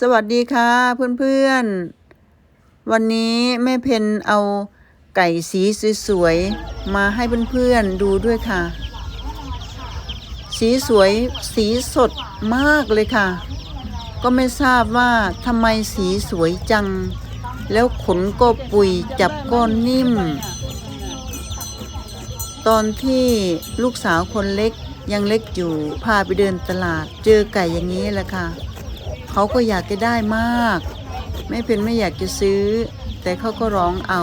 สวัสดีค่ะเพื่อนๆ วันนี้แม่เพนเอาไก่สีสวยๆ มาให้เพื่อนๆดูด้วยค่ะ สีสวยสีสดมากเลยค่ะ ก็ไม่ทราบว่าทำไมสีสวยจัง แล้วขนก็ปุยจับก้อนนิ่ม ตอนที่ลูกสาวคนเล็กยังเล็กอยู่พาไปเดินตลาดเจอไก่อย่างนี้แหละค่ะ เขาก็อยากจะได้มาก ไม่เป็นไม่อยากจะซื้อ แต่เขาก็ร้องเอา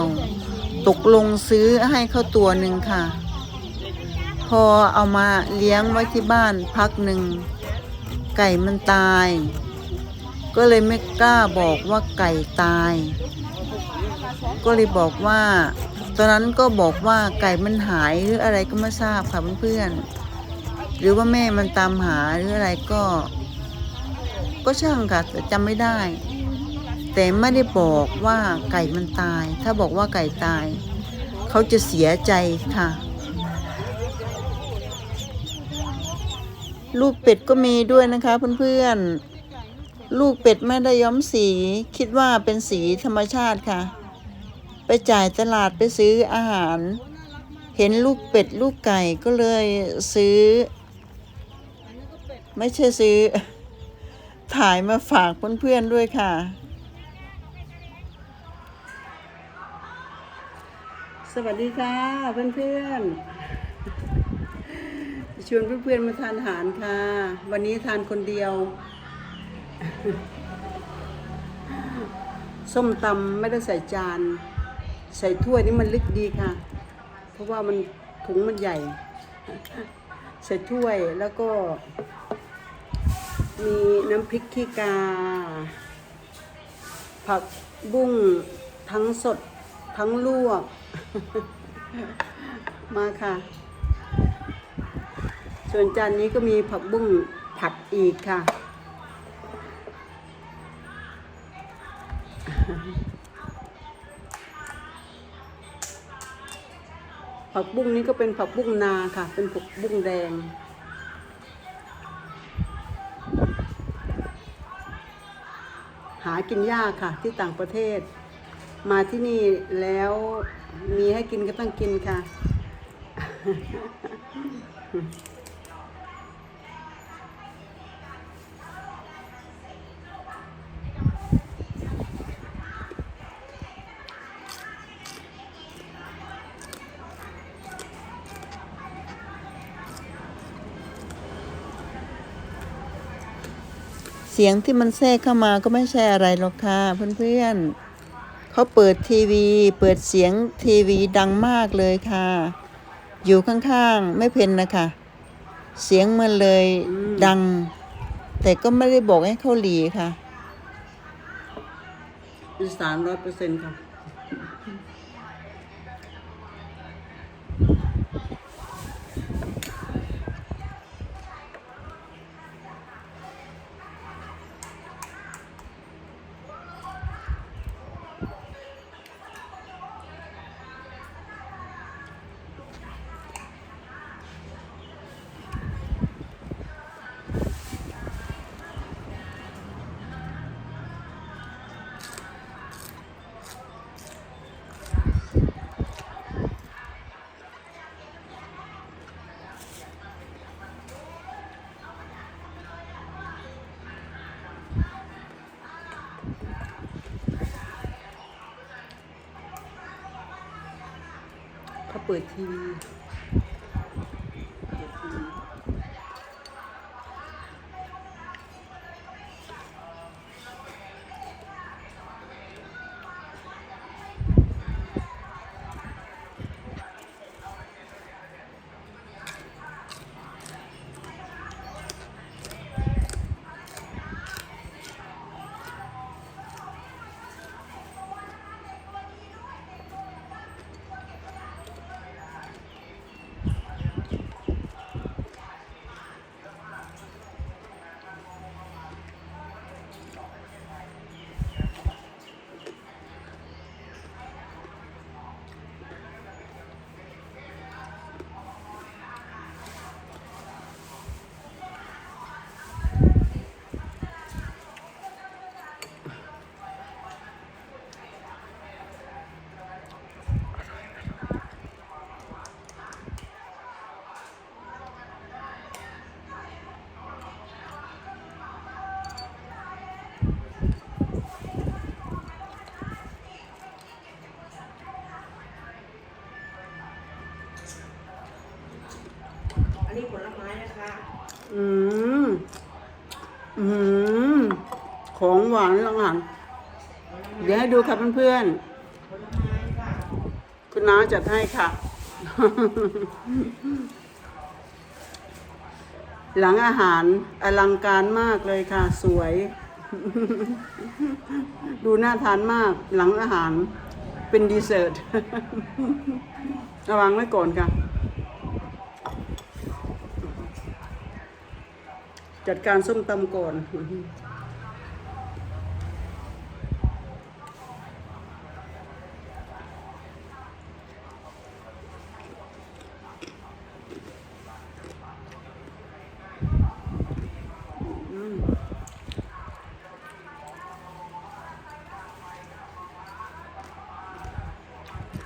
ตกลงซื้อให้เขาตัวหนึ่งค่ะ พอเอามาเลี้ยงไว้ที่บ้านพักหนึ่ง ไก่มันตาย ก็เลยไม่กล้าบอกว่าไก่ตาย ก็เลยบอกว่า ตอนนั้นก็บอกว่าไก่มันหายหรืออะไรก็ไม่ทราบค่ะเพื่อนๆหรือว่าแม่มันตามหาหรืออะไรก็ ก็ช่างค่ะแต่จำไม่ได้ แต่ไม่ได้บอกว่าไก่มันตาย ถ้าบอกว่าไก่ตาย เขาจะเสียใจค่ะ ลูกเป็ดก็มีด้วยนะคะเพื่อนๆ ลูกเป็ดไม่ได้ย้อมสี คิดว่าเป็นสีธรรมชาติค่ะ ไปจ่ายตลาดไปซื้ออาหาร เห็นลูกเป็ดลูกไก่ก็เลยซื้อ ไม่ใช่ซื้อ ถ่ายมาฝากเพื่อนๆด้วยค่ะ สวัสดีค่ะเพื่อนๆชวนเพื่อนๆมาทานอาหารค่ะ วันนี้ทานคนเดียว ส้มตำไม่ได้ใส่จาน ใส่ถ้วยนี่มันลึกดีค่ะ เพราะว่ามันถุงมันใหญ่ ใส่ถ้วยแล้วก็ มีน้ำพริกขี้กา ผักบุ้งทั้งสดทั้งลวก มาค่ะ ส่วนจานนี้ก็มีผักบุ้งผัดอีกค่ะ ผักบุ้งนี้ก็เป็นผักบุ้งนาค่ะ เป็นผักบุ้งแดง หากินยากค่ะ ที่ต่างประเทศ มาที่นี่แล้วมีให้กินก็ต้องกินค่ะ เสียงที่มันแทรกเข้ามาก็ไม่ใช่อะไรหรอกค่ะเพื่อนๆเขาเปิดทีวี เปิดเสียงทีวีดังมากเลยค่ะ อยู่ข้างๆไม่เพนนะคะเสียงมันเลยดัง แต่ก็ไม่ได้บอกให้เขาหลีค่ะอีสานร้อยเปอร์เซ็นต์ค่ะ เขาเปิดทีวี นนี้ผลไม้นะคะอืมอืมของหวานลังหันเดี๋ยวให้ดูค่ะเพื่อนผลไม้ค่ะๆคุณน้าจัดให้ค่ะ หลังอาหารอลังการมากเลยค่ะ สวย ดูน่าทานมาก หลังอาหารเป็นดีเซอร์ตระวังไว้ก่อนค่ะ จัดการส้มตำก่อน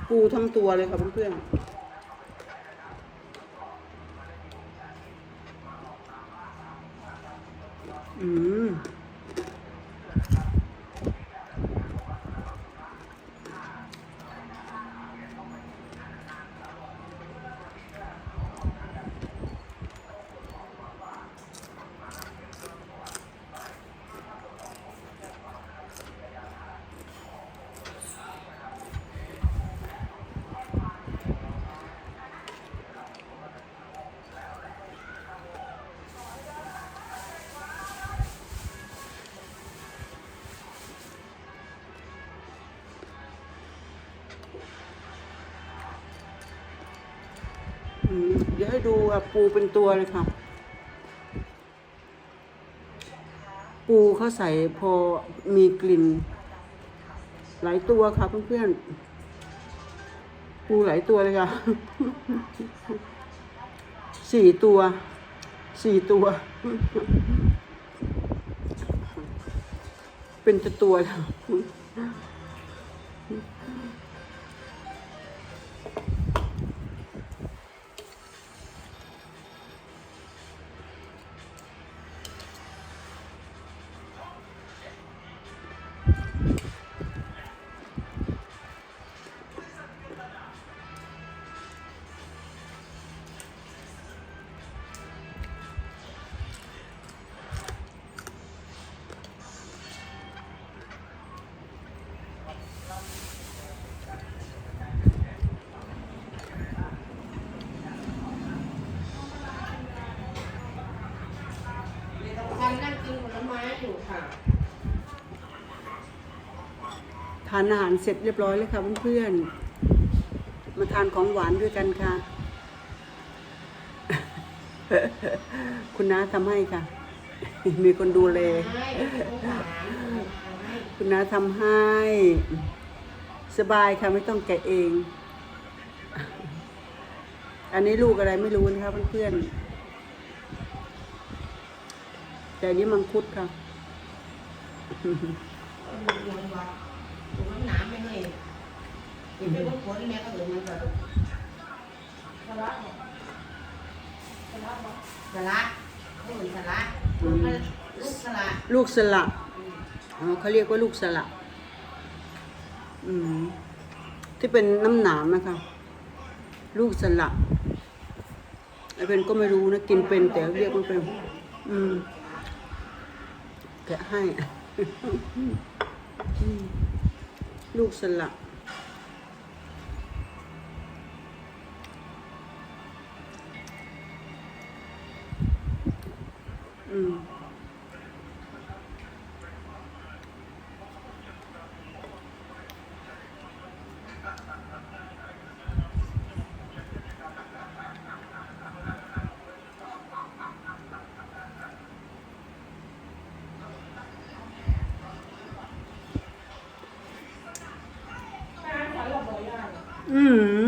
ปูทั้งตัวเลยค่ะเพื่อนๆ อื เดี๋ยวให้ดูอะปูเป็นตัวเลยค่ะ ปูเขาใส่พอมีกลิ่น หลายตัวค่ะเพื่อนๆ ปูหลายตัวเลยค่ะ สี่ตัว สี่ตัว เป็นตัวตัวแล้วานอาหารเสร็จเรียบร้อยแล้วค่ะเพื่อนๆ มาทานของหวานด้วยกันค่ะ คุณน้าทำให้ค่ะ มีคนดูแลให้ลูกหลานให้คุณน้าทำให้ สบายค่ะไม่ต้องแกะเอง อันนี้ลูกอะไรไม่รู้นะคะเพื่อนๆ แต่อันนี้มังคุดค่ะ ดูดวงวัดดูน้ำหนามไปเลย กินไปก็ผลแม่ก็เดินมันก็สลัดสลัดสลัดเขาเหมือนสลัดลูกสลัดลูกสละอ๋อเขาเรียกว่าลูกสละอืมที่เป็นน้ำหนามนะคะ ลูกสละไอเป็นก็ไม่รู้นะกินเป็นแต่เรียกมันเป็นอืมแกะให้ลูกสละ อืม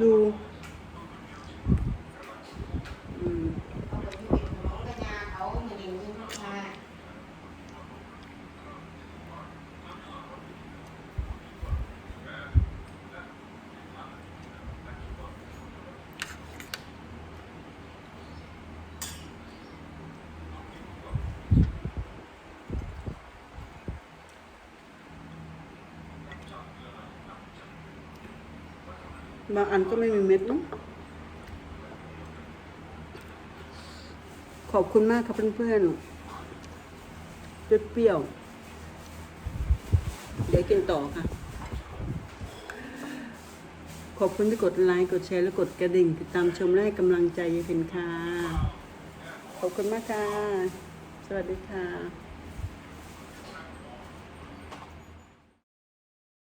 ดูอืม กระยาเขาเหมือนอยู่ลูกชาย บางอันก็ไม่มีเม็ดเนาะขอบคุณมากครับเพื่อนๆเปรี้ยวเดี๋ยวกินต่อค่ะ ขอบคุณที่กดไลค์กดแชร์และกดกระดิ่งติดตามชมและให้กำลังใจยายเพนค่ะ ขอบคุณมากค่ะ สวัสดีค่ะ